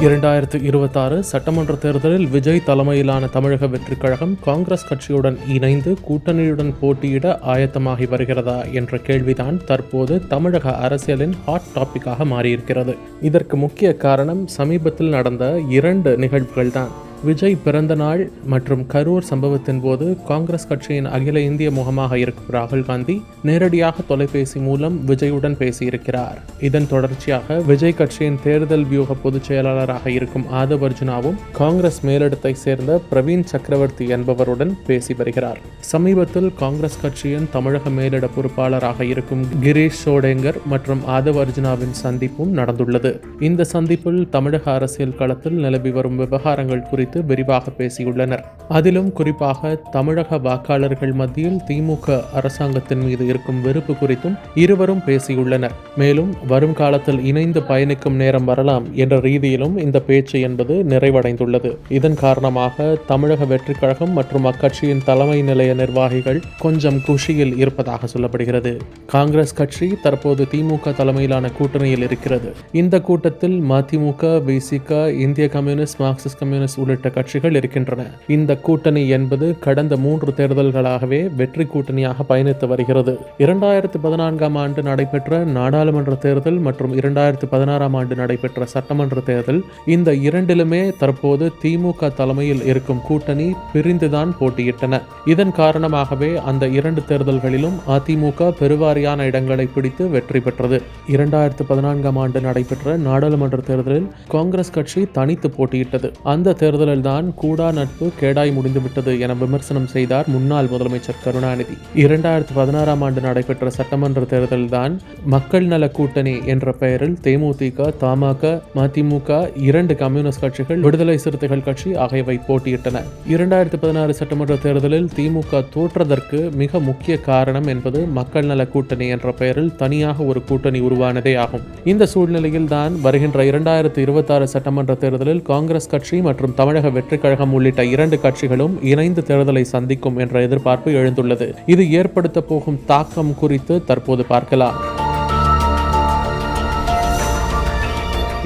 இரண்டாயிரத்து இருபத்தாறு சட்டமன்ற தேர்தலில் விஜய் தலைமையிலான தமிழக வெற்றிக் கழகம் காங்கிரஸ் கட்சியுடன் இணைந்து கூட்டணியுடன் போட்டியிட ஆயத்தமாகி வருகிறதா என்ற கேள்விதான் தற்போது தமிழக அரசியலின் ஹாட் டாபிக்காக மாறியிருக்கிறது. இதற்கு முக்கிய காரணம் சமீபத்தில் நடந்த இரண்டு நிகழ்வுகள்தான். விஜய் பிறந்தநாள் மற்றும் கரூர் சம்பவத்தின் போது காங்கிரஸ் கட்சியின் அகில இந்திய முகமாக இருக்கும் ராகுல் காந்தி நேரடியாக தொலைபேசி மூலம் விஜயுடன் பேசியிருக்கிறார். இதன் தொடர்ச்சியாக விஜய் கட்சியின் தேர்தல் வியூக பொதுச் செயலாளராக இருக்கும் ஆதவ் அர்ஜுனாவும் காங்கிரஸ் மேலிடத்தை சேர்ந்த பிரவீன் சக்கரவர்த்தி என்பவருடன் பேசி வருகிறார். சமீபத்தில் காங்கிரஸ் கட்சியின் தமிழக மேலிட பொறுப்பாளராக இருக்கும் கிரீஷ் சோடேங்கர் மற்றும் ஆதவ் அர்ஜுனாவின் சந்திப்பும் நடந்துள்ளது. இந்த சந்திப்பில் தமிழக அரசியல் களத்தில் நிலவி வரும் விவகாரங்கள் குறித்து விரிவாக பேசியுள்ளனர். அதிலும் குறிப்பாக தமிழக வாக்காளர்கள் மத்தியில் திமுக அரசாங்கத்தின் மீது இருக்கும் வெறுப்பு குறித்தும் இருவரும் பேசியுள்ளனர். மேலும் வரும் காலத்தில் இணைந்து பயணிக்கும் நேரம் வரலாம் என்ற ரீதியிலும் இந்த பேச்சு என்பது நிறைவடைந்துள்ளது. இதன் காரணமாக தமிழக வெற்றிக் கழகம் மற்றும் அக்கட்சியின் தலைமை நிலைய நிர்வாகிகள் கொஞ்சம் குஷியில் இருப்பதாக சொல்லப்படுகிறது. காங்கிரஸ் கட்சி தற்போது திமுக தலைமையிலான கூட்டணியில் இருக்கிறது. இந்த கூட்டத்தில் மதிமுக விசிக இந்திய கம்யூனிஸ்ட் மார்க்சிஸ்ட் கம்யூனிஸ்ட் உள்ளிட்ட கட்சிகள் இருக்கின்றன. இந்த கூட்டணி என்பது கடந்த மூன்று தேர்தல்களாகவே வெற்றி கூட்டணியாக பயணித்து வருகிறது. இரண்டாயிரத்து பதினான்காம் ஆண்டு நடைபெற்ற நாடாளுமன்ற தேர்தல் மற்றும் இரண்டாயிரத்து பதினாறாம் ஆண்டு நடைபெற்ற சட்டமன்ற தேர்தல் இந்த இரண்டிலுமே தற்போது திமுக தலைமையில் இருக்கும் கூட்டணி பிரிந்துதான் போட்டியிட்டன. இதன் காரணமாகவே அந்த இரண்டு தேர்தல்களிலும் அதிமுக பெருவாரியான இடங்களை பிடித்து வெற்றி பெற்றது. இரண்டாயிரத்து பதினான்காம் ஆண்டு நடைபெற்ற நாடாளுமன்ற தேர்தலில் காங்கிரஸ் கட்சி தனித்து போட்டியிட்டது. அந்த தேர்தல் தான் கூடா நட்பு கேடாய் முடிந்துவிட்டது என விமர்சனம் செய்தார் முன்னாள் முதலமைச்சர் கருணாநிதி. இரண்டாயிரத்தி பதினாறாம் ஆண்டு நடைபெற்ற சட்டமன்ற தேர்தலில்தான் மக்கள் நல கூட்டணி என்ற பெயரில் தேமுதிக தமாக மதிமுக இரண்டு கம்யூனிஸ்ட் கட்சிகள் விடுதலை சிறுத்தைகள் கட்சி ஆகியவை போட்டியிட்டன. இரண்டாயிரத்தி பதினாறு சட்டமன்ற தேர்தலில் திமுக தோற்றதற்கு மிக முக்கிய காரணம் என்பது மக்கள் நல கூட்டணி என்ற பெயரில் தனியாக ஒரு கூட்டணி உருவானதே ஆகும். இந்த சூழ்நிலையில் தான் வருகின்ற இரண்டாயிரத்து இருபத்தாறு சட்டமன்ற தேர்தலில் காங்கிரஸ் கட்சி மற்றும் தமிழக தமிழக வெற்றிக் கழகம் உள்ளிட்ட இரண்டு கட்சிகளும் இணைந்து தேர்தலை சந்திக்கும் என்ற எதிர்பார்ப்பு எழுந்துள்ளது. இது ஏற்படுத்த போகும் தாக்கம் குறித்து தற்போது பார்க்கலாம்.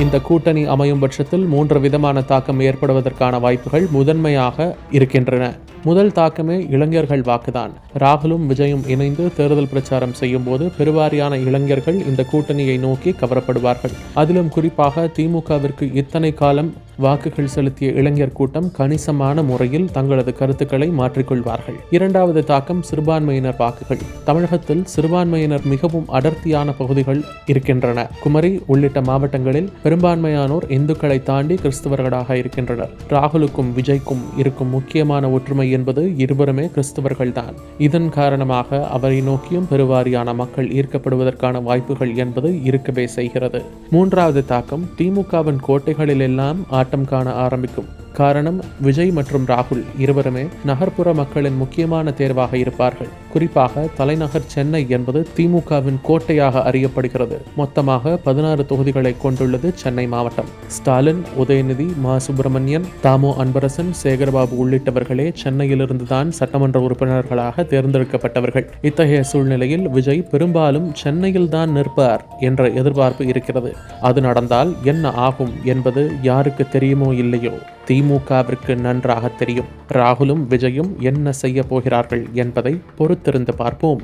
இந்த கூட்டணி அமையும் பட்சத்தில் மூன்று விதமான தாக்கம் ஏற்படுவதற்கான வாய்ப்புகள் முதன்மையாக இருக்கின்றன. முதல் தாக்கமே இளைஞர்கள் வாக்குதான். ராகுலும் விஜயும் இணைந்து தேர்தல் பிரச்சாரம் செய்யும் போது பெருவாரியான இளைஞர்கள் இந்த கூட்டணியை நோக்கி கவரப்படுவார்கள். அதிலும் குறிப்பாக திமுகவிற்கு இத்தனை காலம் வாக்குகள் செலுத்திய இளைஞர் கூட்டம் கணிசமான முறையில் தங்களது கருத்துக்களை மாற்றிக்கொள்வார்கள். இரண்டாவது தாக்கம் சிறுபான்மையினர் வாக்குகள். தமிழகத்தில் சிறுபான்மையினர் மிகவும் அடர்த்தியான பகுதிகள் இருக்கின்றன. குமரி உள்ளிட்ட மாவட்டங்களில் பெரும்பான்மையானோர் இந்துக்களை தாண்டி கிறிஸ்தவர்களாக இருக்கின்றனர். ராகுலுக்கும் விஜய்க்கும் இருக்கும் முக்கியமான ஒற்றுமை என்பது இருவருமே கிறிஸ்தவர்கள்தான். இதன் காரணமாக அவரை நோக்கியும் பெருவாரியான மக்கள் ஈர்க்கப்படுவதற்கான வாய்ப்புகள் என்பது இருக்கவே செய்கிறது. மூன்றாவது தாக்கம் திமுகவின் கோட்டைகளில் எல்லாம் ആട്ടം കാണാൻ ആരംഭിക്കും. காரணம் விஜய் மற்றும் ராகுல் இருவருமே நகர்ப்புற மக்களின் முக்கியமான தேர்வாக இருப்பார்கள். குறிப்பாக தலைநகர் சென்னை என்பது திமுகவின் கோட்டையாக அறியப்படுகிறது. மொத்தமாக பதினாறு தொகுதிகளை கொண்டுள்ளது சென்னை மாவட்டம். ஸ்டாலின் உதயநிதி மா. சுப்பிரமணியன் தாமோ அன்பரசன் சேகர்பாபு உள்ளிட்டவர்களே சென்னையிலிருந்து தான் சட்டமன்ற உறுப்பினர்களாக தேர்ந்தெடுக்கப்பட்டவர்கள். இத்தகைய சூழ்நிலையில் விஜய் பெரும்பாலும் சென்னையில் தான் நிற்பார் என்ற எதிர்பார்ப்பு இருக்கிறது. அது நடந்தால் என்ன ஆகும் என்பது யாருக்கு தெரியுமோ இல்லையோ. திமுகவிற்கு நன்றாக தெரியும். ராகுலும் விஜயும் என்ன செய்ய போகிறார்கள் என்பதை பொறுத்திருந்து பார்ப்போம்.